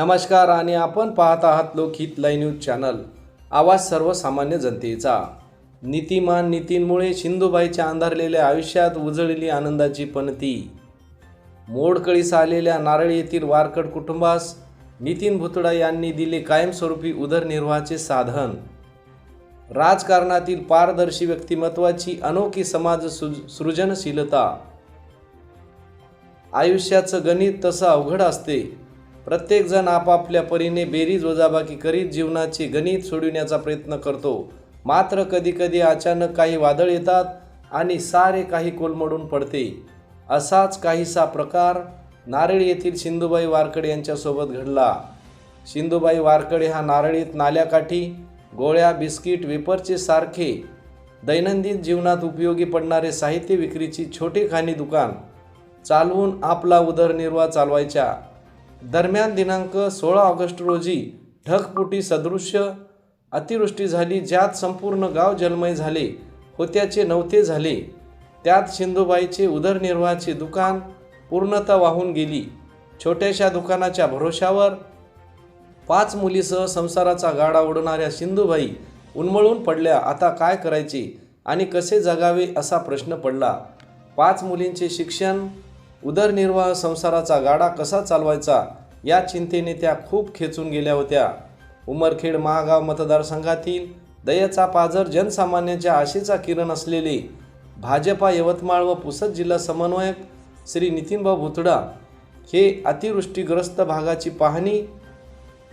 नमस्कार आणि आपण पाहत आहात लोकहित लाईव्ह न्यूज चॅनल. आवाज सर्वसामान्य जनतेचा. नीतिमान नीतींमुळे सिंधुबाईच्या अंधारलेल्या आयुष्यात उजळली आनंदाची पणती मोडकळीस आलेल्या नारळ येथील वारकड कुटुंबास नितीन भुतडा यांनी दिले कायमस्वरूपी उदरनिर्वाहाचे साधन. राजकारणातील पारदर्शी व्यक्तिमत्वाची अनोखी समाज सृजनशीलता. आयुष्याचं गणित तसं अवघड असते. प्रत्येकजण आपापल्या परीने बेरीज वजाबाकी करीत जीवनाचे गणित सोडविण्याचा प्रयत्न करतो. मात्र कधीकधी अचानक काही वादळ येतात आणि सारे काही कोलमडून पडते. असाच काहीसा प्रकार नारळ येथील सिंधुबाई वारकडे यांच्यासोबत घडला. सिंधुबाई वारकडे हा नारळीत नाल्याकाठी गोळ्या बिस्किट वेपरचे सारखे दैनंदिन जीवनात उपयोगी पडणारे साहित्य विक्रीची छोटे खाणी दुकान चालवून आपला उदरनिर्वाह चालवायच्या दरम्यान दिनांक सोळा ऑगस्ट रोजी ढगपुटी सदृश्य अतिवृष्टी झाली ज्यात संपूर्ण गाव जलमय झाले होत्याचे नव्हते झाले. त्यात सिंधुबाईचे उदरनिर्वाहाचे दुकान पूर्णतः वाहून गेली. छोट्याशा दुकानाच्या भरोशावर पाच मुलीसह संसाराचा गाडा ओढणाऱ्या सिंधुबाई उन्मळून पडल्या. आता काय करायचे आणि कसे जगावे असा प्रश्न पडला. पाच मुलींचे शिक्षण उदरनिर्वाह संसाराचा गाडा कसा चालवायचा या चिंतेने त्या खूप खेचून गेल्या होत्या. उमरखेड महागाव मतदारसंघातील दयेचा पाझर जनसामान्यांच्या आशेचा किरण असलेले भाजपा यवतमाळ व पुसद जिल्हा समन्वयक श्री नितीनभाऊ भुतडा हे अतिवृष्टीग्रस्त भागाची पाहणी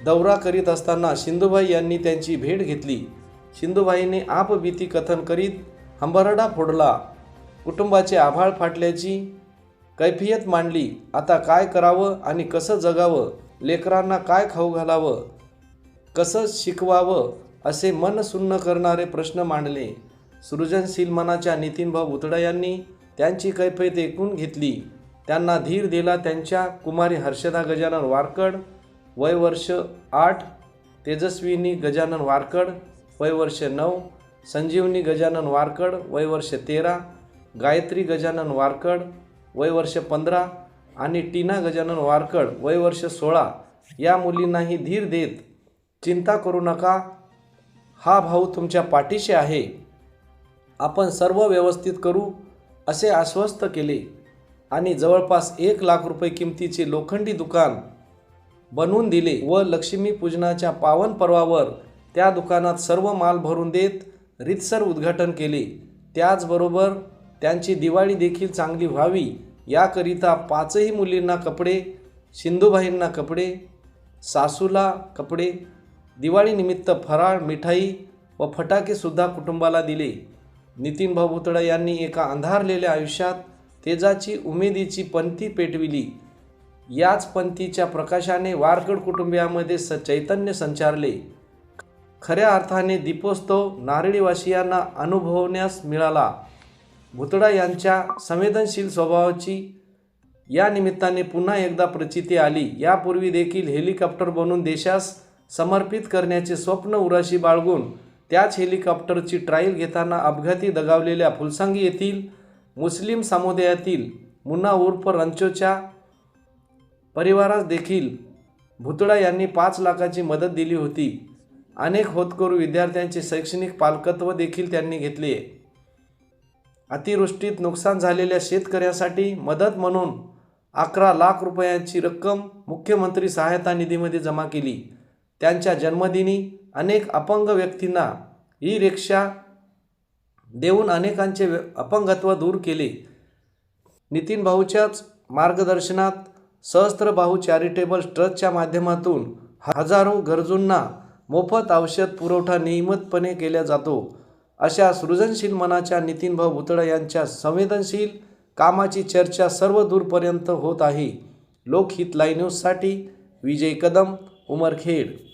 दौरा करीत असताना सिंधुबाई यांनी त्यांची भेट घेतली. सिंधुभाईने आपबीती कथन करीत हंबरडा फोडला. कुटुंबाचे आभाळ फाटल्याची कैफियत मांडली. आता काय करावं आणि कसं जगावं? लेकरांना काय खाऊ घालावं? कसं शिकवावं? असे मन सुन्न करणारे प्रश्न मांडले. सृजनशील मनाच्या नितीनभाऊ उतडा यांनी त्यांची कैफियत ऐकून घेतली. त्यांना धीर दिला त्यांच्या कुमारी हर्षदा गजानन वारकड वय वर्ष आठ तेजस्विनी गजानन वारकड वय वर्ष नऊ संजीवनी गजानन वारकड वय वर्ष तेरा गायत्री गजानन वारकड वय वर्ष पंधरा आणि टीना गजानन वारकड वय वर्ष सोळा या मुलींनाही धीर देत चिंता करू नका. हा भाऊ तुमच्या पाठीशी आहे. आपण सर्व व्यवस्थित करू असे आश्वस्त केले. आणि जवळपास एक लाख रुपये किमतीचे लोखंडी दुकान बनवून दिले व लक्ष्मीपूजनाच्या पावन पर्वावर त्या दुकानात सर्व माल भरून देत रितसर उद्घाटन केले. त्याचबरोबर त्यांची दिवाळी देखील चांगली व्हावी याकरिता पाचही मुलींना कपडे सिंधूबाईंना कपडे सासूला कपडे दिवाळीनिमित्त फराळ मिठाई व फटाकेसुद्धा कुटुंबाला दिले. नितीन भाऊ यांनी एका अंधारलेल्या आयुष्यात तेजाची उमेदीची पंथी पेटविली. याच पंथीच्या प्रकाशाने वारकड कुटुंबियामध्ये स चैतन्य संचारले. खऱ्या अर्थाने दीपोत्सव नारळीवासियांना अनुभवण्यास मिळाला. भुतडा यांच्या संवेदनशील स्वभावाची या निमित्ताने पुन्हा एकदा प्रचिती आली. यापूर्वी देखील हेलिकॉप्टर बनून देशास समर्पित करण्याचे स्वप्न उराशी बाळगून त्याच हेलिकॉप्टरची ट्रायल घेताना अपघाती दगावलेल्या फुलसांगी येथील मुस्लिम समुदायातील मुन्ना उर्फ रंचोच्या परिवारास देखील भुतडा यांनी पाच लाखाची मदत दिली होती. अनेक होतकरू विद्यार्थ्यांचे शैक्षणिक पालकत्व देखील त्यांनी घेतले. अतिवृष्टीत नुकसान झालेल्या शेतकऱ्यांसाठी मदत म्हणून अकरा लाख रुपयांची रक्कम मुख्यमंत्री सहायता निधीमध्ये जमा केली. त्यांच्या जन्मदिनी अनेक अपंग व्यक्तींना ई रिक्षा देऊन अनेकांचे अपंगत्व दूर केले. नितीन भाऊच्याच मार्गदर्शनात सहस्त्रबाहू चॅरिटेबल ट्रस्टच्या माध्यमातून हजारो गरजूंना मोफत औषध पुरवठा नियमितपणे केला जातो. अशा सृजनशील मनाच्या नितीनभाऊ भुतडा यांच्या संवेदनशील कामाची चर्चा सर्व दूरपर्यंत होत आहे. लोकहित लाईन्यूजसाठी विजय कदम उमरखेड.